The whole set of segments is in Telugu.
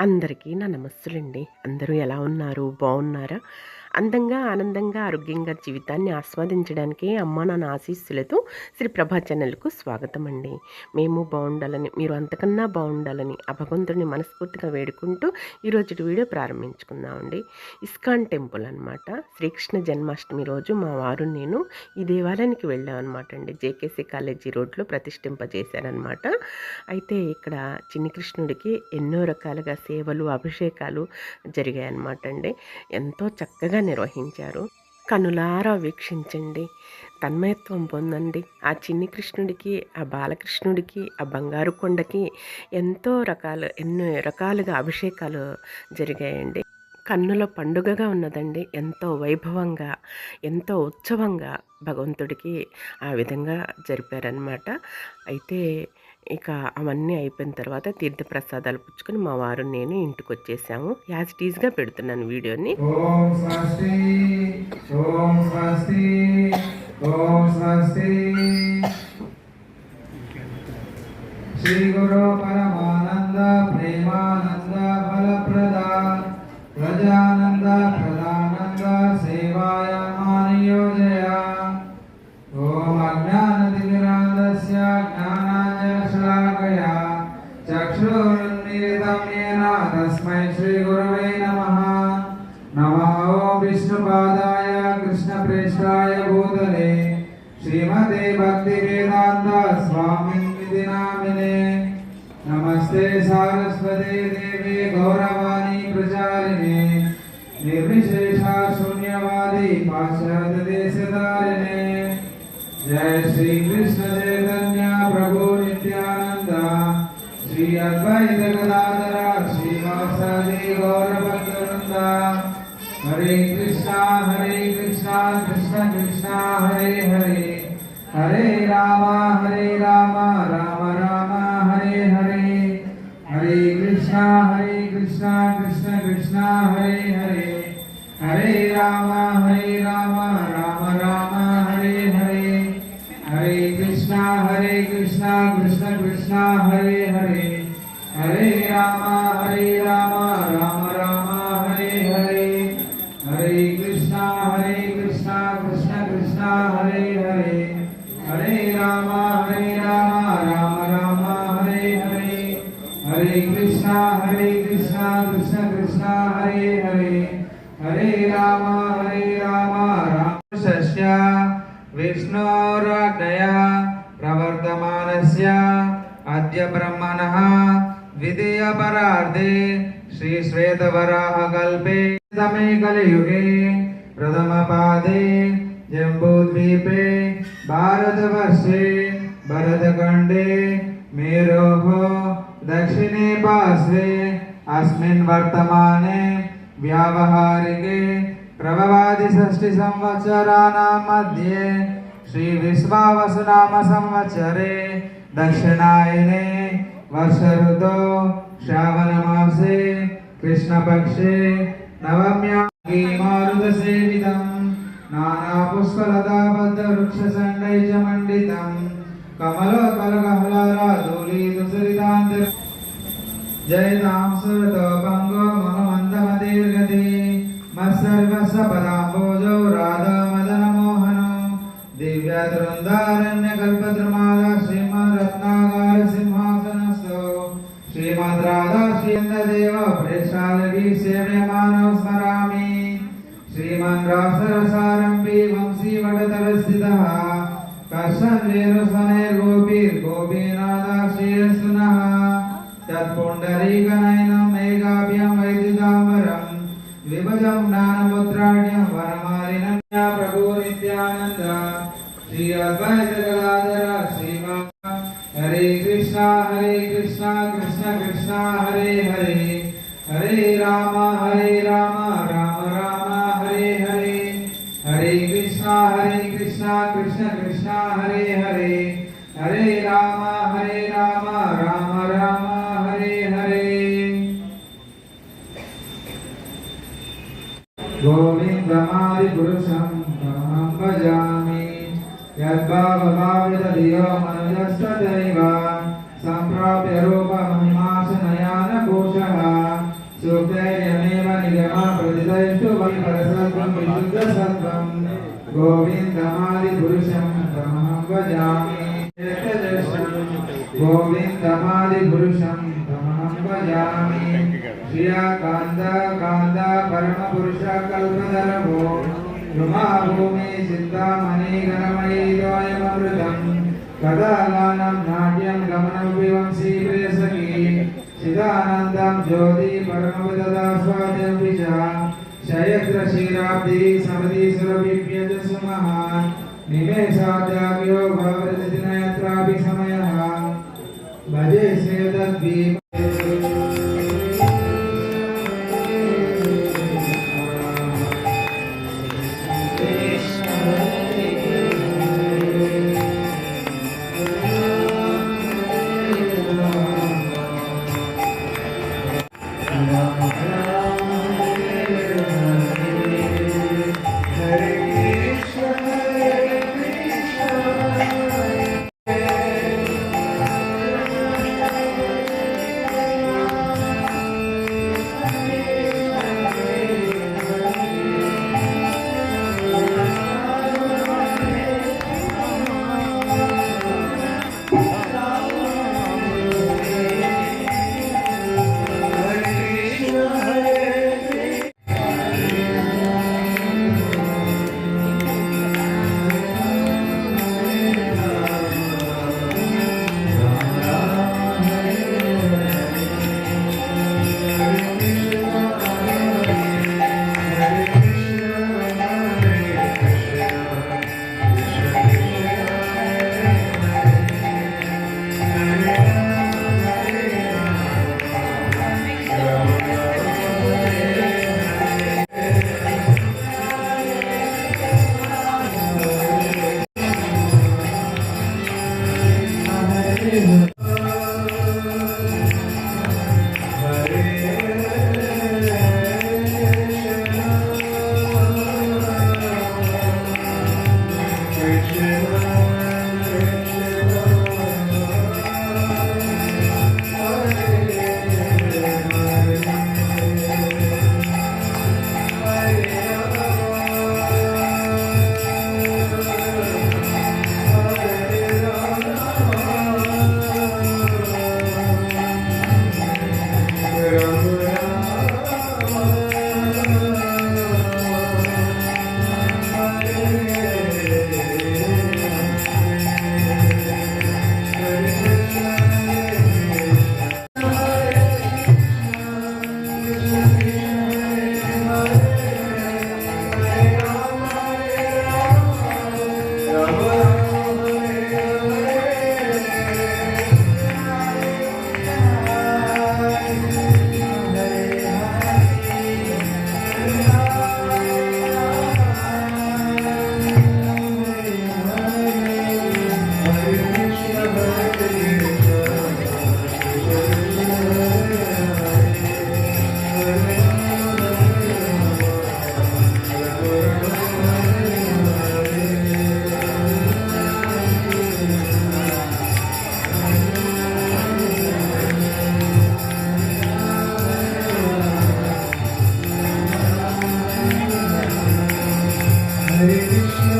అందరికీ నా నమస్సులండి. అందరూ ఎలా ఉన్నారు? బాగున్నారా? అందంగా ఆనందంగా ఆరోగ్యంగా జీవితాన్ని ఆస్వాదించడానికి అమ్మ నాన్న ఆశీస్సులతో శ్రీ ప్రభా ఛానల్కు స్వాగతం అండి మేము బాగుండాలని మీరు అంతకన్నా బాగుండాలని ఆ భగవంతుడిని మనస్ఫూర్తిగా వేడుకుంటూ ఈరోజు వీడియో ప్రారంభించుకుందామండి. ఇస్కాన్ టెంపుల్ అనమాట శ్రీకృష్ణ జన్మాష్టమి రోజు మా వారు నేను ఈ దేవాలయానికి వెళ్ళామన్నమాట అండి జేకేసీ కాలేజీ రోడ్లో ప్రతిష్ఠింపజేశారనమాట అయితే ఇక్కడ చిన్ని కృష్ణుడికి ఎన్నో రకాలుగా సేవలు అభిషేకాలు జరిగాయన్నమాట అండి ఎంతో చక్కగా నిర్వహించారు. కనులారా వీక్షించండి. తన్మయత్వం పొందండి. ఆ చిన్ని కృష్ణుడికి ఆ బాలకృష్ణుడికి ఆ బంగారు కొండకి ఎంతో రకాలు ఎన్నో రకాలుగా అభిషేకాలు జరిగాయండి. కన్నుల పండుగగా ఉన్నదండి. ఎంతో వైభవంగా ఎంతో ఉత్సవంగా భగవంతుడికి ఆ విధంగా జరిపారనమాట అయితే ఇక అవన్నీ అయిపోయిన తర్వాత తీర్థ ప్రసాదాలు పుచ్చుకొని మా వారు నేను ఇంటికి వచ్చేసాము యాజ్ టీజ్గా పెడుతున్నాను వీడియోని. శ్రీ గురు పరమానంద ప్రేమానంద. स्वामिन् नमस्ते सारस्वते देवे गौरवाणी प्रचारिणे। निर्विशेषा शून्यवादी पाश्चात्यदेशधारिणे जय श्री कृष्ण चैतन्य प्रभु नित्यानंद श्री अद्वैत गदाधरा श्रीवासादि गौरभक्तवृंद हरे कृष्णा हरे कृष्णा, कृष्ण कृष्णा, हरे हरे। हरे रामा, हरे కృష్ణ హరే హరే कृष्णोराज्ञया प्रवर्तमानस्य अद्य ब्रह्मणः द्वितीयपरार्धे श्रीश्वेतवराहकल्पे समे कलियुगे प्रथमपादे जम्बूद्वीपे भारतवर्षे भरतखण्डे मेरोः दक्षिणे पार्श्वे अस्मिन् वर्तमाने व्यावहारिके प्रभवादिषष्टिसंवत्सराणां मध्ये श्रीविश्वावसुनाम संवत्सरे दक्षिणायने वर्षऋतौ श्रावणमासे कृष्णपक्षे नवम्यां मारुतसेवितं नानापुष्पलताबद्धवृक्षसण्डै च मण्डितं कमलोत्पलकमलाराधूलीतुसरितान्तिर जयतां सुरतो पङ्गो वेणुस्वनैर्गोपीर्गोपीनादाश्रीयस्तुनः तत्पुण्डरीकनयनं मेघाभ्यं वैद्युताम्बरं, विभजं ज्ञानमुद्राढ्यं वनमालिनं प्रभो नित्यानन्द श्री अद्वैत श्रीमा हरे कृष्णा हरे कृष्णा, कृष्ण कृष्णा, हरे हरे हरे राम हरे राम राम राम, हरे हरे हरे कृष्णा हरे कृष्णा, कृष्ण कृष्णा, हरे हरे హరే రామ హరే రామ రామ రామ హరే హరే. గోవిందమారి పురుషం అహం భజామి. యద్భావభావితదియో మనయస్తదైవ సంప్రాప్య రూపమహిమాసనయాన కోశః సూక్తైర్యమేవ నిగమా ప్రతిదైష్టు వై పరసత్వం విశుద్ధ సత్వం గోవిందమాది పురుషం బ్రహ్మం భజామి. गोविन्दमादिपुरुषं तमहं भजामि श्रिया कान्द कान्द परमपुरुष कल्पधरभो रुमाभूमि चिन्तामणि गणमयी द्वयमृतम् कदा गानं नाट्यं गमनं विवंसी प्रेसकी चिदानन्दं ज्योति परमपददास्वाद्यं च शयत्र क्षीराब्धि समति सुरभिभ्यज सुमहान् निमेषाद्याग्यो भवति समयः भजे श्रेयदद्वीप deixa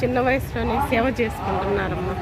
చిన్న వయసులోనే సేవ చేసుకుంటున్నారమ్మా